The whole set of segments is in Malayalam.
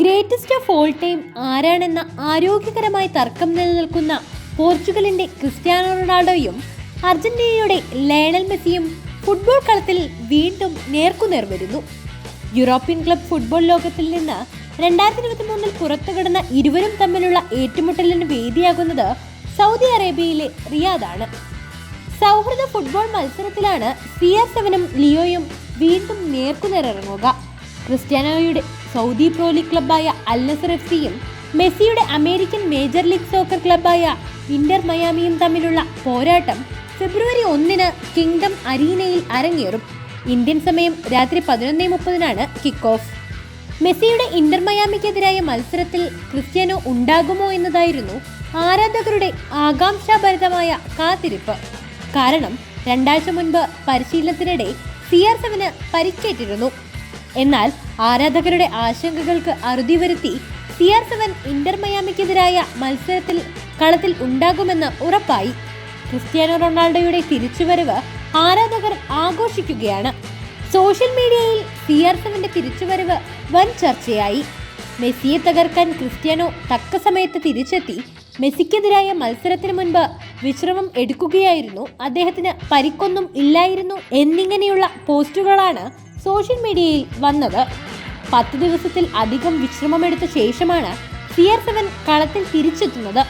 ഗ്രേറ്റസ്റ്റ് ഓഫ് ഓൾ ടൈം ആരാണെന്ന ആരോഗ്യകരമായ തർക്കം നിലനിൽക്കുന്ന പോർച്ചുഗലിന്റെ ക്രിസ്ത്യാനോ റൊണാൾഡോയും അർജന്റീനയുടെ ലയണൽ മെസ്സിയും ഫുട്ബോൾ കളത്തിൽ വീണ്ടും നേർക്കുനേർ വരുന്നു. യൂറോപ്യൻ ക്ലബ് ഫുട്ബോൾ ലോകത്തിൽ നിന്ന് രണ്ടായിരത്തി ഇരുപത്തി മൂന്നിൽ പുറത്തുകിടന്ന ഇരുവരും തമ്മിലുള്ള ഏറ്റുമുട്ടലിന് വേദിയാകുന്നത് സൗദി അറേബ്യയിലെ റിയാദാണ്. സൗഹൃദ ഫുട്ബോൾ മത്സരത്തിലാണ് സി ആർ സെവനും ലിയോയും വീണ്ടും നേർക്കുനേർ നേർക്കുനേറിറങ്ങുക ക്രിസ്ത്യാനോയുടെ സൗദി പ്രോ ലീഗ് ക്ലബായ അൽ നസർ എഫ് സിയും മെസ്സിയുടെ അമേരിക്കൻ മേജർ ലീഗ് സോക്കർ ക്ലബായ ഇന്റർ മയാമിയും തമ്മിലുള്ള പോരാട്ടം ഫെബ്രുവരി ഒന്നിന് കിങ്ഡം അരീനയിൽ അരങ്ങേറും. ഇന്ത്യൻ സമയം രാത്രി പതിനൊന്നേ മുപ്പതിനാണ് കിക്ക് ഓഫ് മെസ്സിയുടെ ഇന്റർ മയാമിക്കെതിരായ മത്സരത്തിൽ ക്രിസ്ത്യാനോ ഉണ്ടാകുമോ എന്നതായിരുന്നു ആരാധകരുടെ ആകാംക്ഷാഭരിതമായ കാത്തിരിപ്പ്. കാരണം രണ്ടാഴ്ച മുൻപ് പരിശീലനത്തിനിടെ സി ആർ സെവന് പരിക്കേറ്റിരുന്നു. എന്നാൽ ആരാധകരുടെ ആശങ്കകൾക്ക് അറുതി വരുത്തി സി ആർ സെവൻ ഇന്റർ മയാമിക്കെതിരായ മത്സരത്തിൽ കളത്തിൽ ഉണ്ടാകുമെന്ന് ഉറപ്പായി. ക്രിസ്ത്യാനോ റൊണാൾഡോയുടെ തിരിച്ചുവരവ് ആരാധകർ ആഘോഷിക്കുകയാണ്. സോഷ്യൽ മീഡിയയിൽ സി ആർ സെവന്റെ തിരിച്ചുവരവ് വൻ ചർച്ചയായി. മെസ്സിയെ തകർക്കാൻ ക്രിസ്ത്യാനോ തക്ക സമയത്ത് തിരിച്ചെത്തി. മെസ്സിക്കെതിരായ മത്സരത്തിന് മുൻപ് വിശ്രമം എടുക്കുകയായിരുന്നു. അദ്ദേഹത്തിന് പരിക്കൊന്നും ഇല്ലായിരുന്നു എന്നിങ്ങനെയുള്ള പോസ്റ്റുകളാണ് സോഷ്യൽ മീഡിയയിൽ വന്നത്. പത്ത് ദിവസത്തിൽ അധികം വിശ്രമമെടുത്ത ശേഷമാണ് സി ആർ സെവൻ കളത്തിൽ തിരിച്ചെത്തുന്നത്.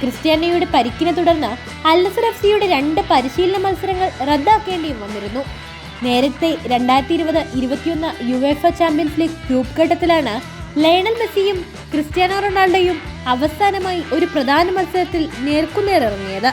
ക്രിസ്ത്യാനോയുടെ പരിക്കിനെ തുടർന്ന് അൽനസർ എഫ് സിയുടെ രണ്ട് പരിശീലന മത്സരങ്ങൾ റദ്ദാക്കേണ്ടിയും വന്നിരുന്നു. നേരത്തെ രണ്ടായിരത്തി ഇരുപത് ഇരുപത്തിയൊന്ന് U F A champions league group ഘട്ടത്തിലാണ് ലയണൽ മെസ്സിയും ക്രിസ്ത്യാനോ റൊണാൾഡോയും അവസാനമായി ഒരു പ്രധാന മത്സരത്തിൽ നേർക്കുനേർ നേർക്കുനേറിറങ്ങിയത്